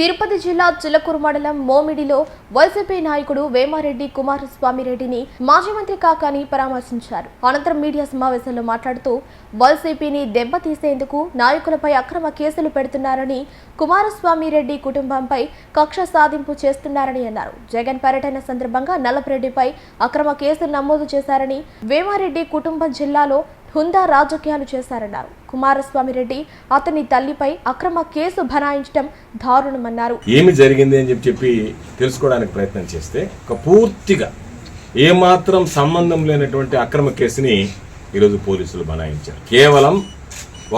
తిరుపతి జిల్లా చిలకూరు మండలం మోమిడిలో వైసీపీ నాయకుడు వేమారెడ్డి కుమారస్వామి రెడ్డిని మాజీ మంత్రి కాకాని పరామర్శించారు. అనంతరం మీడియా సమావేశంలో మాట్లాడుతూ వైసీపీని దెబ్బతీసేందుకు నాయకులపై అక్రమ కేసులు పెడుతున్నారని కుమారస్వామి రెడ్డి కుటుంబంపై కక్ష సాధింపు చేస్తున్నారని అన్నారు. జగన్ పర్యటన సందర్భంగా నల్లపరెడ్డిపై అక్రమ కేసులు నమోదు చేశారని వేమారెడ్డి కుటుంబం జిల్లాలో హుందా రాజకీయాలు చేశారన్నారు. కుమారస్వామి రెడ్డి అతని తల్లిపై అక్రమ కేసు బనాయించడం దారుణమన్నారు. ఏమి జరిగింది అని చెప్పి చెప్పి తెలుసుకోవడానికి ప్రయత్నం చేస్తే ఒక పూర్తిగా ఏమాత్రం సంబంధం లేనటువంటి అక్రమ కేసుని ఈరోజు పోలీసులు బనాయించారు. కేవలం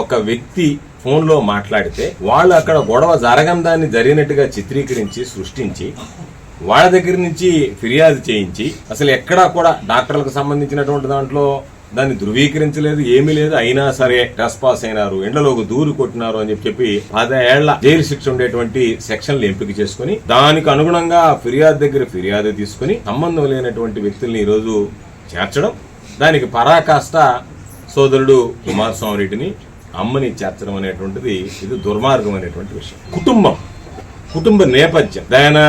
ఒక వ్యక్తి ఫోన్లో మాట్లాడితే వాళ్ళు అక్కడ గొడవ జరగందాన్ని జరిగినట్టుగా చిత్రీకరించి సృష్టించి వాళ్ళ దగ్గర నుంచి ఫిర్యాదు చేయించి అసలు ఎక్కడా కూడా డాక్టర్లకు సంబంధించినటువంటి దాంట్లో దాన్ని ధృవీకరించలేదు ఏమీ లేదు. అయినా సరే పాస్ అయినారు ఎండలోకి దూరు కొట్టినారు అని చెప్పి చెప్పి పదేళ్ళ జైలు శిక్ష ఉండేటువంటి సెక్షన్లు ఎంపిక చేసుకుని దానికి అనుగుణంగా ఫిర్యాదు దగ్గర ఫిర్యాదు తీసుకుని సంబంధం లేనటువంటి వ్యక్తుల్ని ఈ రోజు చేర్చడం దానికి పరాకాష్ట సోదరుడు కుమారస్వామి రెడ్డిని అమ్మని చేర్చడం అనేటువంటిది ఇది దుర్మార్గం అనేటువంటి విషయం. కుటుంబం కుటుంబ నేపథ్యం. ఆయన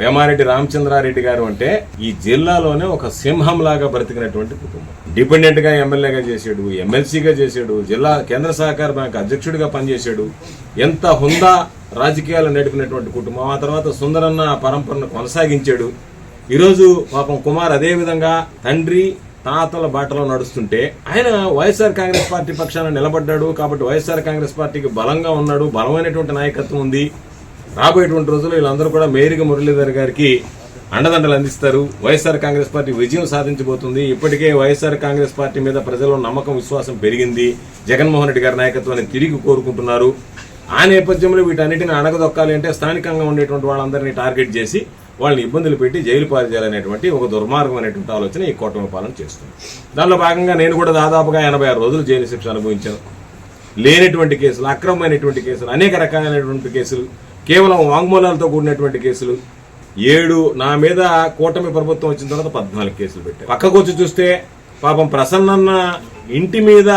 వేమారెడ్డి రామచంద్రారెడ్డి గారు అంటే ఈ జిల్లాలోనే ఒక సింహం లాగా బ్రతికినటువంటి కుటుంబం. డిపెండెంట్గా ఎమ్మెల్యేగా చేశాడు ఎమ్మెల్సీగా చేశాడు జిల్లా కేంద్ర సహకార బ్యాంక్ అధ్యక్షుడిగా పనిచేశాడు ఎంత హుందా రాజకీయాలు నడిపినటువంటి కుటుంబం ఆ తర్వాత సుందరన్న పరంపరను కొనసాగించాడు. ఈరోజు పాపం కుమార్ అదే విధంగా తండ్రి తాతల బాటలో నడుస్తుంటే ఆయన వైఎస్ఆర్ కాంగ్రెస్ పార్టీ పక్షాన నిలబడ్డాడు కాబట్టి వైఎస్ఆర్ కాంగ్రెస్ పార్టీకి బలంగా ఉన్నాడు బలమైనటువంటి నాయకత్వం ఉంది. రాబోయేటువంటి రోజుల్లో వీళ్ళందరూ కూడా మేరిక మురళీధర్ గారికి అండదండలు అందిస్తారు. వైఎస్ఆర్ కాంగ్రెస్ పార్టీ విజయం సాధించబోతుంది. ఇప్పటికే వైఎస్ఆర్ కాంగ్రెస్ పార్టీ మీద ప్రజల్లో నమ్మకం విశ్వాసం పెరిగింది. జగన్మోహన్ రెడ్డి గారి నాయకత్వాన్ని తిరిగి కోరుకుంటున్నారు. ఆ నేపథ్యంలో వీటన్నిటిని అణగదొక్కాలి అంటే స్థానికంగా ఉండేటువంటి వాళ్ళందరినీ టార్గెట్ చేసి వాళ్ళని ఇబ్బందులు పెట్టి జైలు పాలు ఒక ఒక దుర్మార్గమైనటువంటి ఆలోచన ఈ కూటమి పాలన చేస్తుంది. దానిలో భాగంగా నేను కూడా దాదాపుగా ఎనభై ఆరు రోజులు జైలు శిక్ష అనుభవించాను. లేనటువంటి కేసులు అక్రమమైనటువంటి కేసులు అనేక రకాలైనటువంటి కేసులు కేవలం వాంగ్మూలాలతో కూడినటువంటి కేసులు. ఏడు నా మీద కూటమి ప్రభుత్వం వచ్చిన తర్వాత పద్నాలుగు కేసులు పెట్టారు. పక్కకు వచ్చి చూస్తే పాపం ప్రసన్నన్న ఇంటి మీద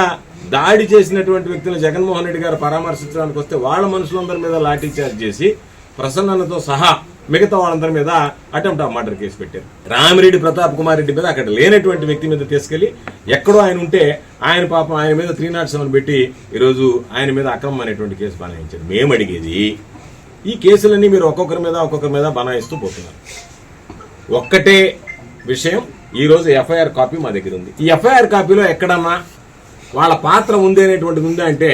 దాడి చేసినటువంటి వ్యక్తులు జగన్మోహన్ రెడ్డి గారు పరామర్శించడానికి వస్తే వాళ్ళ మనుషులందరి మీద లాఠీ చార్జ్ చేసి ప్రసన్నతో సహా మిగతా వాళ్ళందరి మీద అటెంప్ట్ ఆఫ్ మర్డర్ కేసు పెట్టారు. రామిరెడ్డి ప్రతాప్ కుమార్ రెడ్డి మీద అక్కడ లేనటువంటి వ్యక్తి మీద తీసుకెళ్ళి ఎక్కడో ఆయన ఉంటే ఆయన పాపం ఆయన మీద త్రీ నాట్ సెవెన్ పెట్టి ఈరోజు ఆయన మీద అక్రమం అనేటువంటి కేసు బనాయించారు మేము అడిగేది ఈ కేసులన్నీ మీరు ఒక్కొక్కరి మీద ఒక్కొక్కరి మీద బనాయిస్తూ పోతున్నారు. ఒక్కటే విషయం ఈరోజు ఎఫ్ఐఆర్ కాపీ మా దగ్గర ఉంది. ఈ ఎఫ్ఐఆర్ కాపీలో ఎక్కడన్నా వాళ్ళ పాత్ర ఉంది అనేటువంటిది ఉంది అంటే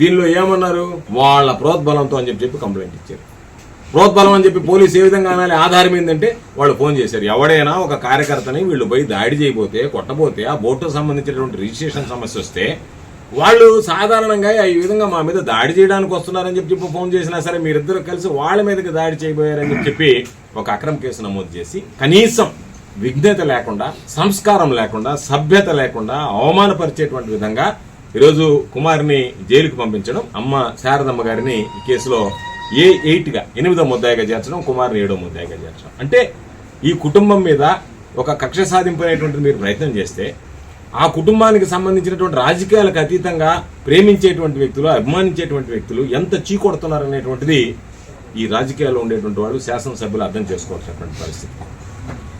దీనిలో ఏమన్నారు? వాళ్ళ ప్రోద్బలంతో అని చెప్పి చెప్పి కంప్లైంట్ ఇచ్చారు. ప్రోద్బలం అని చెప్పి పోలీసు ఏ విధంగా అనాలి? ఆధారం ఏంటంటే వాళ్ళు ఫోన్ చేశారు. ఎవడైనా ఒక కార్యకర్తని వీళ్ళు పోయి దాడి చేయబోతే కొట్టబోతే ఆ బోర్డుకు సంబంధించినటువంటి రిజిస్ట్రేషన్ సమస్య వస్తే వాళ్ళు సాధారణంగా ఈ విధంగా మా మీద దాడి చేయడానికి వస్తున్నారని చెప్పి చెప్పి ఫోన్ చేసినా సరే మీరిద్దరు కలిసి వాళ్ళ మీదకి దాడి చేయబోయారని చెప్పి ఒక అక్రమ కేసు నమోదు చేసి కనీసం విఘ్నత లేకుండా సంస్కారం లేకుండా సభ్యత లేకుండా అవమానపరిచేటువంటి విధంగా ఈరోజు కుమార్ని జైలుకు పంపించడం అమ్మ శారదమ్మ గారిని ఈ కేసులో ఏ ఎయిట్గా ఎనిమిదో ముద్దాయిగా చేర్చడం కుమార్ని ఏడో ముద్దాయిగా చేర్చడం. అంటే ఈ కుటుంబం మీద ఒక కక్ష సాధింపు అనేటువంటిది మీరు ప్రయత్నం చేస్తే ఆ కుటుంబానికి సంబంధించినటువంటి రాజకీయాలకు అతీతంగా ప్రేమించేటువంటి వ్యక్తులు అభిమానించేటువంటి వ్యక్తులు ఎంత చీకొడుతున్నారు అనేటువంటిది ఈ రాజకీయాల్లో ఉండేటువంటి వాళ్ళు శాసనసభ్యులు అర్థం చేసుకోవాల్సినటువంటి పరిస్థితి.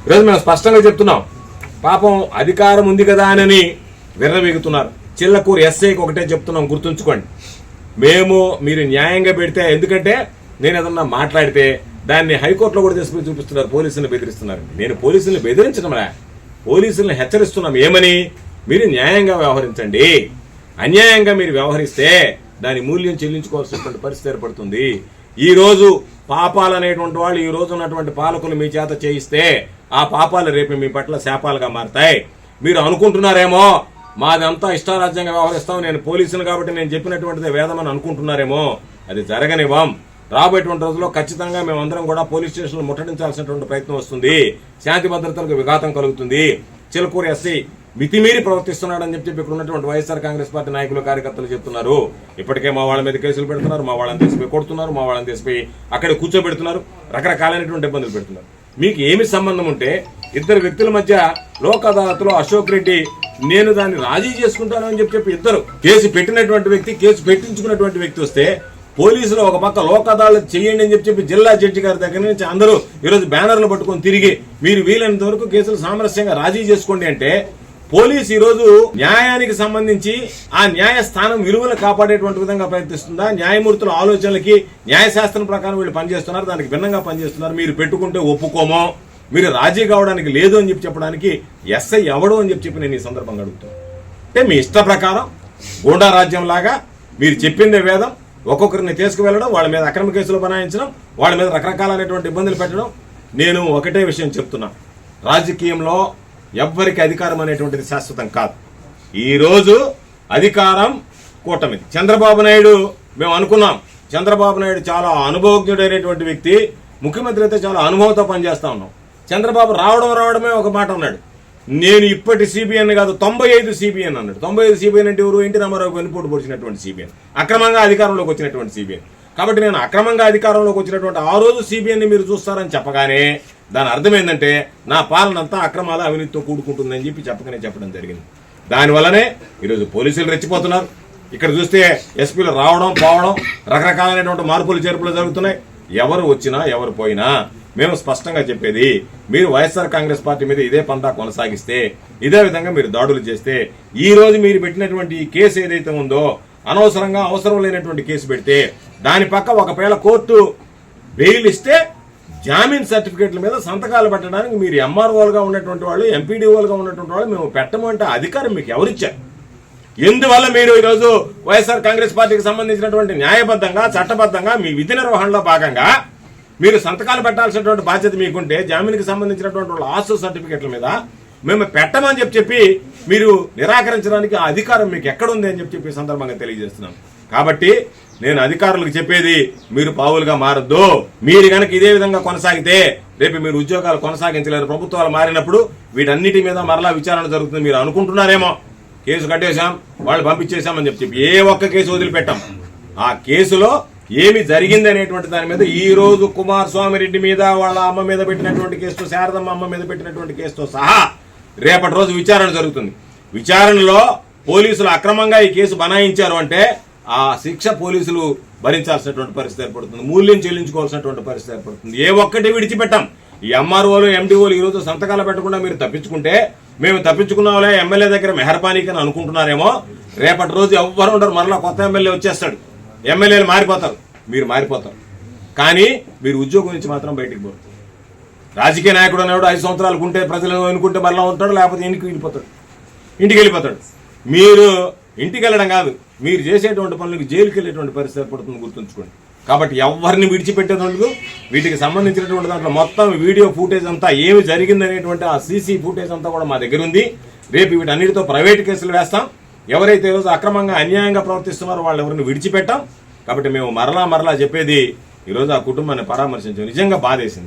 ఈరోజు మేము స్పష్టంగా చెప్తున్నాం. పాపం అధికారం ఉంది కదా అని విర్రవీగుతున్నారు. చిల్లకూరు ఎస్ఐకి ఒకటే చెప్తున్నాం గుర్తుంచుకోండి. మేము మీరు న్యాయంగా పెడితే ఎందుకంటే నేను ఏదన్నా మాట్లాడితే దాన్ని హైకోర్టులో కూడా తీసుకుని చూపిస్తున్నారు పోలీసులను బెదిరిస్తున్నారు నేను పోలీసులను బెదిరించడంలే పోలీసులను హెచ్చరిస్తున్నాం. ఏమని? మీరు న్యాయంగా వ్యవహరించండి. అన్యాయంగా మీరు వ్యవహరిస్తే దాని మూల్యం చెల్లించుకోవాల్సినటువంటి పరిస్థితి ఏర్పడుతుంది. ఈరోజు పాపాలు అనేటువంటి వాళ్ళు ఈ రోజు ఉన్నటువంటి పాలకులు మీ చేత చేయిస్తే ఆ పాపాలు రేపు మీ పట్ల శాపాలుగా మారతాయి. మీరు అనుకుంటున్నారేమో మాదంతా ఇష్టారాజ్యంగా వ్యవహరిస్తాం నేను పోలీసులు కాబట్టి నేను చెప్పినటువంటిది వేదమని అనుకుంటున్నారేమో అది జరగనివ్వం. రాబోయేటువంటి రోజుల్లో ఖచ్చితంగా మేమందరం కూడా పోలీస్ స్టేషన్లు ముట్టడించాల్సినటువంటి ప్రయత్నం వస్తుంది. శాంతి భద్రతలకు విఘాతం కలుగుతుంది. చిలకూరు ఎస్సీ మితిమీరి ప్రవర్తిస్తున్నాడని చెప్పి ఇక్కడ ఉన్నటువంటి వైఎస్ఆర్ కాంగ్రెస్ పార్టీ నాయకులు కార్యకర్తలు చెప్తున్నారు. ఇప్పటికే మా వాళ్ళ మీద కేసులు పెడుతున్నారు మా వాళ్ళని తీసిపోయి కొడుతున్నారు మా వాళ్ళని తీసిపోయి అక్కడ కూర్చోబెడుతున్నారు రకరకాలైనటువంటి ఇబ్బందులు పెడుతున్నారు. మీకు ఏమి సంబంధం ఉంటే ఇద్దరు వ్యక్తుల మధ్య లోక్ అదాలత్లో అశోక్ రెడ్డి నేను దాన్ని రాజీ చేసుకుంటాను అని చెప్పి చెప్పి ఇద్దరు కేసు పెట్టినటువంటి వ్యక్తి కేసు పెట్టించుకున్నటువంటి వ్యక్తి వస్తే పోలీసులు ఒక పక్క లోకదాలు చేయండి అని చెప్పి చెప్పి జిల్లా జడ్జి గారి దగ్గర నుంచి అందరూ ఈరోజు బ్యానర్లు పట్టుకొని తిరిగి మీరు వీలైనంత వరకు కేసులు సామరస్యంగా రాజీ చేసుకోండి అంటే పోలీస్ ఈరోజు న్యాయానికి సంబంధించి ఆ న్యాయస్థానం విలువలు కాపాడేటువంటి విధంగా ప్రయత్నిస్తుందా? న్యాయమూర్తుల ఆలోచనలకి న్యాయశాస్త్రం ప్రకారం వీళ్ళు పనిచేస్తున్నారు దానికి భిన్నంగా పనిచేస్తున్నారు. మీరు పెట్టుకుంటే ఒప్పుకోమో. మీరు రాజీ కావడానికి లేదు అని చెప్పి చెప్పడానికి ఎస్ఐ ఎవడు అని చెప్పి చెప్పి నేను ఈ సందర్భంగా అడుగుతాను అంటే మీ ఇష్ట ప్రకారం గూండా రాజ్యం లాగా మీరు చెప్పిందే వేదం ఒక్కొక్కరిని తీసుకువెళ్ళడం వాళ్ళ మీద అక్రమ కేసులు బనాయించడం వాళ్ళ మీద రకరకాలైనటువంటి ఇబ్బందులు పెట్టడం. నేను ఒకటే విషయం చెప్తున్నా. రాజకీయంలో ఎవ్వరికి అధికారం అనేటువంటిది శాశ్వతం కాదు. ఈ రోజు అధికారం కూటమిది. చంద్రబాబు నాయుడు మేము అనుకున్నాం. చంద్రబాబు నాయుడు చాలా అనుభవజ్ఞుడైనటువంటి వ్యక్తి. ముఖ్యమంత్రి అయితే చాలా అనుభవంతో పనిచేస్తా ఉన్నాం. చంద్రబాబు రావడం రావడమే ఒక మాట ఉన్నాడు నేను ఇప్పటి సిబిఎన్ కాదు తొంభై ఐదు సిబిఎన్ అన్నాడు. తొంభై ఐదు సిబిఎన్ అంటే ఎవరు? ఎన్టీ రామారావు వెనుపోటు పొడిచినటువంటి సిబిఎన్ అక్రమంగా అధికారంలోకి వచ్చినటువంటి సిబిఎన్ కాబట్టి నేను అక్రమంగా అధికారంలోకి వచ్చినటువంటి ఆ రోజు సిబిఎన్ని మీరు చూస్తారని చెప్పగానే దాని అర్థం ఏంటంటే నా పాలన అంతా అక్రమాల అవినీతితో కూడుకుంటుందని చెప్పి చెప్పకనే చెప్పడం జరిగింది. దానివల్లనే ఈరోజు పోలీసులు రెచ్చిపోతున్నారు. ఇక్కడ చూస్తే ఎస్పీలు రావడం పోవడం రకరకాలైనటువంటి మార్పులు చేర్పులు జరుగుతున్నాయి. ఎవరు వచ్చినా ఎవరు పోయినా మేము స్పష్టంగా చెప్పేది మీరు వైఎస్ఆర్ కాంగ్రెస్ పార్టీ మీద ఇదే పంతా కొనసాగిస్తే ఇదే విధంగా మీరు దాడులు చేస్తే ఈ రోజు మీరు పెట్టినటువంటి కేసు ఏదైతే ఉందో అనవసరంగా అవసరం లేనటువంటి కేసు పెడితే దాని పక్క ఒకవేళ కోర్టు బెయిల్ ఇస్తే జామీన్ సర్టిఫికేట్ల మీద సంతకాలు పెట్టడానికి మీరు ఎంఆర్ఓలుగా ఉన్నటువంటి వాళ్ళు ఎంపీడీఓలుగా ఉన్నటువంటి వాళ్ళు మేము పెట్టమంటే అధికారం మీకు ఎవరిచ్చారు? ఎందువల్ల మీరు ఈరోజు వైఎస్ఆర్ కాంగ్రెస్ పార్టీకి సంబంధించినటువంటి న్యాయబద్ధంగా చట్టబద్ధంగా మీ విధి నిర్వహణలో భాగంగా మీరు సంతకాలు పెట్టాల్సినటువంటి బాధ్యత మీకుంటే జామీన్కి సంబంధించినటువంటి వాళ్ళ ఆస్తు సర్టిఫికెట్ల మీద మేము పెట్టమని చెప్పి చెప్పి మీరు నిరాకరించడానికి ఆ అధికారం మీకు ఎక్కడుంది అని చెప్పి చెప్పి సందర్భంగా తెలియజేస్తున్నాం. కాబట్టి నేను అధికారులకు చెప్పేది మీరు పావులుగా మారద్దు. మీరు గనక ఇదే విధంగా కొనసాగితే రేపు మీరు ఉద్యోగాలు కొనసాగించలేరు ప్రభుత్వాలు మారినప్పుడు వీటన్నిటి మీద మరలా విచారణ జరుగుతుంది మీరు అనుకుంటున్నారేమో. కేసు కట్టేశాం వాళ్ళు పంపించేశామని చెప్పి చెప్పి ఏ ఒక్క కేసు వదిలిపెట్టాం. ఆ కేసులో ఏమి జరిగింది అనేటువంటి దాని మీద ఈ రోజు కుమారస్వామి రెడ్డి మీద వాళ్ళ అమ్మ మీద పెట్టినటువంటి కేసుతో శారదమ్మ అమ్మ మీద పెట్టినటువంటి కేసుతో సహా రేపటి రోజు విచారణ జరుగుతుంది. విచారణలో పోలీసులు అక్రమంగా ఈ కేసు బనాయించారు అంటే ఆ శిక్ష పోలీసులు భరించాల్సినటువంటి పరిస్థితి ఏర్పడుతుంది. మూల్యం చెల్లించుకోవాల్సినటువంటి పరిస్థితి ఏర్పడుతుంది. ఏ ఒక్కటి విడిచిపెట్టాం. ఈ ఎంఆర్ఓలు ఎండిఓలు ఈ రోజు సంతకాలు పెట్టకుండా మీరు తప్పించుకుంటే మేము తప్పించుకున్నాంలే ఎమ్మెల్యే దగ్గర మెహర్బానీకి అని అనుకుంటున్నారేమో రేపటి రోజు ఎవ్వరు ఉండరు. మరలా కొత్త ఎమ్మెల్యే వచ్చేస్తాడు. ఎమ్మెల్యేలు మారిపోతారు. మీరు మారిపోతారు. కానీ మీరు ఉద్యోగం నుంచి మాత్రం బయటికి పోరు. రాజకీయ నాయకుడు అనేవాడు ఐదు సంవత్సరాలు ఉంటే ప్రజలు అనుకుంటే మరలా ఉంటాడు లేకపోతే ఇంటికి వెళ్ళిపోతాడు. ఇంటికి వెళ్ళిపోతాడు. మీరు ఇంటికి వెళ్ళడం కాదు. మీరు చేసేటువంటి పనులకు జైలుకి వెళ్ళేటువంటి పరిస్థితి ఏర్పడుతుంది గుర్తుంచుకోండి. కాబట్టి ఎవరిని విడిచిపెట్టేది వీటికి సంబంధించినటువంటి దాంట్లో మొత్తం వీడియో ఫూటేజ్ అంతా ఏమి జరిగిందనేటువంటి ఆ సీసీ ఫూటేజ్ అంతా కూడా మా దగ్గర ఉంది. రేపు వీటన్నిటితో ప్రైవేట్ కేసులు వేస్తాం. ఎవరైతే ఈరోజు అక్రమంగా అన్యాయంగా ప్రవర్తిస్తున్నారో వాళ్ళు ఎవరిని విడిచిపెట్టాం? కాబట్టి మేము మరలా మరలా చెప్పేది ఈరోజు ఆ కుటుంబాన్ని పరామర్శించాం. నిజంగా బాధేసింది.